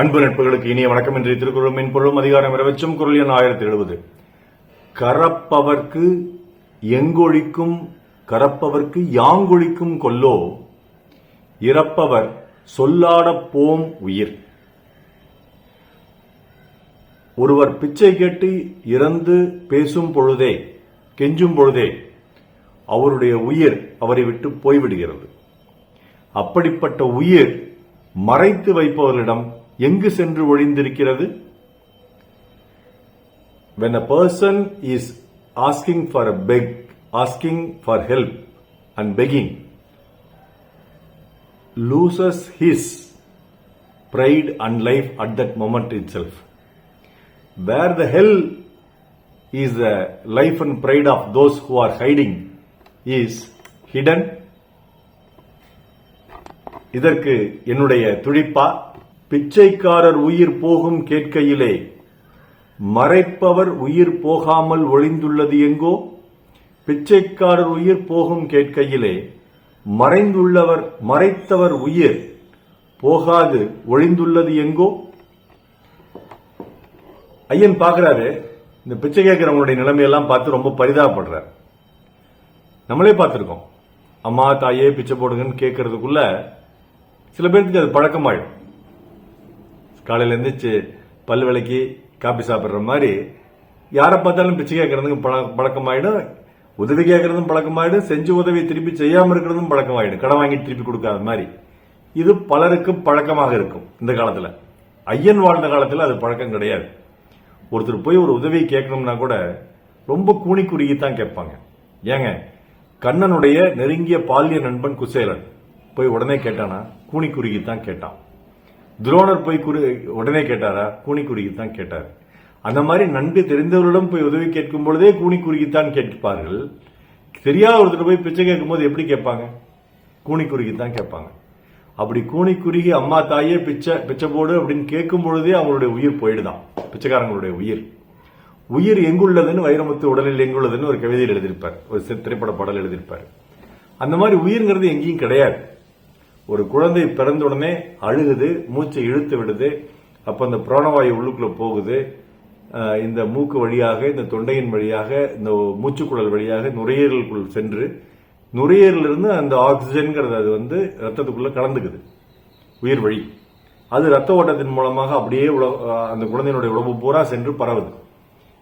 அன்பு நட்புகளுக்கு இனிய வணக்கம் இன்றைய திருக்குறள் மென்பொருளும் அதிகாரம் இரவச்சும் குரல் எண் ஆயிரத்தி எழுபது. கரப்பவர்க்கு எங்கொழிக்கும் கரப்பவர்க்கு யாங்கொழிக்கும் கொல்லோ இறப்பவர் சொல்லாடப் போம் உயிர். ஒருவர் பிச்சை கேட்டு இறந்து பேசும் பொழுதே கெஞ்சும் பொழுதே அவருடைய உயிர் அவரை விட்டு போய்விடுகிறது. அப்படிப்பட்ட உயிர் மறைத்து வைப்பவர்களிடம் எங்கு சென்று ஒழிந்திருக்கிறது when a person is asking for a beg asking for help and begging loses his pride and life at that moment itself where the hell is the life and pride of those who are hiding is hidden இதற்கு என்னுடைய துடிப்பா பிச்சைக்காரர் உயிர் போகும் கேட்கையிலே மறைப்பவர் உயிர் போகாமல் ஒளிந்துள்ளது எங்கோ? பிச்சைக்காரர் உயிர் போகும் கேட்கையிலே மறைந்துள்ளவர் மறைத்தவர் உயிர் போகாது ஒளிந்துள்ளது எங்கோ? ஐயன் பாக்குறாரு இந்த பிச்சை கேட்கிறவங்களுடைய நிலைமையெல்லாம் பார்த்து ரொம்ப பரிதாபப்படுறார். நம்மளே பார்த்துருக்கோம். அம்மா தாயே பிச்சை போடுங்கன்னு கேட்கறதுக்குள்ள சில பேருக்கு அது பழக்கமாயிடும். காலையில் எந்திரிச்சு பல் விளக்கி காபி சாப்பிட்ற மாதிரி யாரை பார்த்தாலும் பிச்சை கேட்கறதுக்கும் பழக்கமாயிடும். உதவி கேட்கறதும் பழக்கமாயிடும். செஞ்சு உதவி திருப்பி செய்யாமல் இருக்கிறதும் பழக்கமாயிடும். கடன் வாங்கி திருப்பி கொடுக்காத மாதிரி. இது பலருக்கு பழக்கமாக இருக்கும் இந்த காலத்தில். ஐயன் வாழ்ந்த காலத்தில் அது பழக்கம் கிடையாது. ஒருத்தர் போய் ஒரு உதவி கேட்கணும்னா கூட ரொம்ப கூணி குறுகி தான் கேட்பாங்க. ஏங்க கண்ணனுடைய நெருங்கிய பால்ய நண்பன் குசேலன் போய் உடனே கேட்டானா? கூணி குறுகி தான் கேட்டான். துரோணர் போய் குறு உடனே கேட்டாரா? கூனி தான் கேட்டார். அந்த மாதிரி நன்கு தெரிந்தவர்களிடம் போய் உதவி கேட்கும் பொழுதே கூனி குறுகித்தான் கேட்பார்கள். தெரியாத ஒருத்தர் போய் பிச்சை கேட்கும்போது எப்படி கேட்பாங்க? கூனி தான் கேட்பாங்க. அப்படி கூனி குறுகி அம்மா தாயே பிச்சை பிச்சை போடு அப்படின்னு கேட்கும் பொழுதே அவங்களுடைய உயிர் போயிடுதான். பிச்சைக்காரங்களுடைய உயிர். உயிர் எங்குள்ளதுன்னு வைரமுத்து உடலில் எங்குள்ளதுன்னு ஒரு கவிதையில் எழுதியிருப்பார். ஒரு திரைப்பட பாடல் எழுதியிருப்பார். அந்த மாதிரி உயிர்ங்கிறது எங்கேயும் கிடையாது. ஒரு குழந்தை பிறந்த உடனே அழுகுது மூச்சை இழுத்து விடுது அப்போ அந்த பிராணவாயு உள்ளுக்குள்ள போகுது. இந்த மூக்கு வழியாக இந்த தொண்டையின் வழியாக இந்த மூச்சுக்குழல் வழியாக நுரையீரலுக்குள் சென்று நுரையீரலிருந்து அந்த ஆக்சிஜன்கிறது அது வந்து ரத்தத்துக்குள்ள கலந்துக்குது உயிர் வழி அது ரத்த ஓட்டத்தின் மூலமாக அப்படியே அந்த குழந்தையினுடைய உடம்பு பூரா சென்று பரவுது.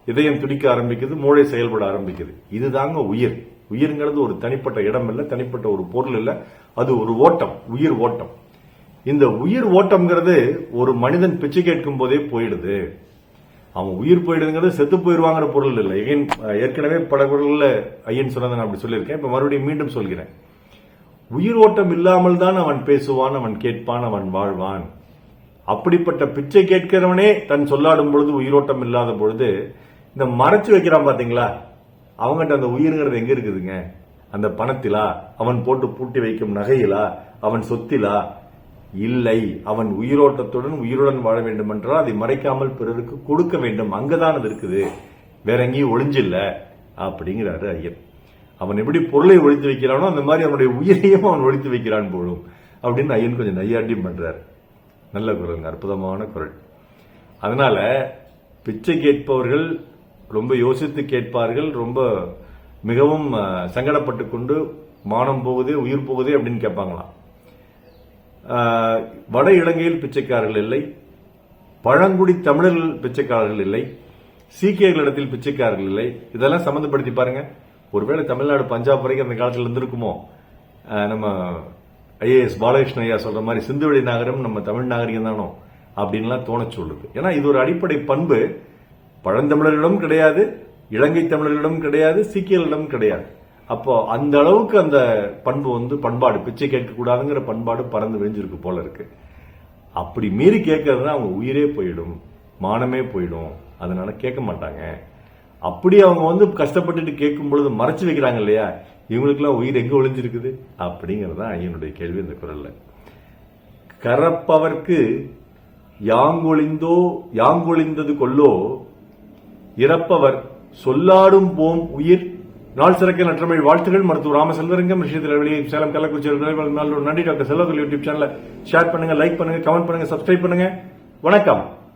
இதயம் துடிக்க ஆரம்பிக்குது மூளை செயல்பட ஆரம்பிக்குது. இதுதாங்க உயிர். உயிர்ங்கிறது ஒரு தனிப்பட்ட இடம் இல்ல தனிப்பட்ட ஒரு பொருள் இல்ல. அது ஒரு ஓட்டம் உயிர் ஓட்டம். இந்த உயிர் ஓட்டம்ங்கிறது ஒரு மனிதன் பிச்சை கேட்கும் போதே போயிடுது. அவன் உயிர் போயிடுங்கிறது செத்து போயிருவாங்கிற பொருள் இல்லை. Again, ஏற்கனவே பல குரல்ல ஐயன் சொன்னதை நான் அப்படி சொல்லியிருக்கேன். இப்ப மறுபடியும் மீண்டும் சொல்கிறேன். உயிர் ஓட்டம் இல்லாமல் தான் அவன் பேசுவான் அவன் கேட்பான் அவன் வாழ்வான். அப்படிப்பட்ட பிச்சை கேட்கிறவனே தன் சொல்லாடும் பொழுது உயிரோட்டம் இல்லாத பொழுது இந்த மறைச்சு வைக்கிறான் பாத்தீங்களா? அவங்ககிட்ட அந்த உயிர்ங்கிறது எங்க இருக்குதுங்க? அந்த பணத்திலா? அவன் போட்டு பூட்டி வைக்கும் நகையிலா? அவன் சொத்திலா? இல்லை. அவன் உயிரோட்டத்துடன் உயிருடன் வாழ வேண்டும் என்றால் அதை மறைக்காமல் பிறருக்கு கொடுக்க வேண்டும். அங்கதான் அது இருக்குது. வேற எங்கேயும் ஒளிஞ்சில்ல. அப்படிங்கிறாரு ஐயன். அவன் எப்படி பொருளை ஒழித்து வைக்கிறானோ அந்த மாதிரி அவனுடைய உயிரையும் அவன் ஒழித்து வைக்கிறான் போலும். அப்படின்னு ஐயன் கொஞ்சம் நையாட்டியும் பண்றாரு. நல்ல குரலுங்க. அற்புதமான குரல். அதனால பிச்சை கேட்பவர்கள் ரொம்ப யோசித்து கேட்பார்கள் ரொம்ப மிகவும் சங்கடப்பட்டு கொண்டு மானம் போகுதே உயிர் போகுதே அப்படின்னு கேட்பாங்களாம். வட இலங்கையில் பிச்சைக்காரர்கள் இல்லை பழங்குடி தமிழர்கள் பிச்சைக்காரர்கள் இல்லை சீக்கியர்களிடத்தில் பிச்சைக்காரர்கள் இல்லை. இதெல்லாம் சம்மந்தப்படுத்தி பாருங்க. ஒருவேளை தமிழ்நாடு பஞ்சாப் வரைக்கும் அந்த காலத்தில் இருந்திருக்குமோ? நம்ம ஐஏஎஸ் பாலகிருஷ்ண ஐயா சொல்ற மாதிரி சிந்துவெளி நாகரம் நம்ம தமிழ் நாகரிகம் தானோ? அப்படின்லாம் தோணச் சொல்லுது. ஏன்னா இது ஒரு அடிப்படை பண்பு. பழந்தமிழரிடம் கிடையாது இலங்கை தமிழர்களிடம் கிடையாது சீக்கியர்களிடம் கிடையாது. அப்போ அந்த அளவுக்கு அந்த பண்பு வந்து பண்பாடு பிச்சை கேட்கக்கூடாதுங்கிற பண்பாடு பறந்து விரிஞ்சிருக்கு போல இருக்கு. அப்படி மீறி கேட்கறதுனா அவங்க உயிரே போயிடும் மானமே போயிடும். அதனால கேட்க மாட்டாங்க. அப்படி அவங்க வந்து கஷ்டப்பட்டுட்டு கேட்கும் பொழுது மறைச்சு வைக்கிறாங்க இல்லையா? இவங்களுக்குலாம் உயிர் எங்க ஒளிஞ்சிருக்குது? அப்படிங்கிறது தான் ஐயனுடைய கேள்வி இந்த குரல்ல. கரப்பவர்க்கு யாங்கொழிந்தோ யாங்கொழிந்தது கொல்லோ இறப்பவர் சொல்லாடும் போம் உயிர். நாள் சிறக்க நற்றமிழ் வாழ்த்துகள். மருத்துவர் ராமசெல்வரங்கம் விஷயத்தில் வெளியே சேலம் கள்ளக்குறிச்சி நல்ல நன்றி டாக்டர் செல்வகல் யூடியூப் சேனலை ஷேர் பண்ணுங்க லைக் பண்ணுங்க கமெண்ட் பண்ணுங்க சப்ஸ்கிரைப் பண்ணுங்க. வணக்கம்.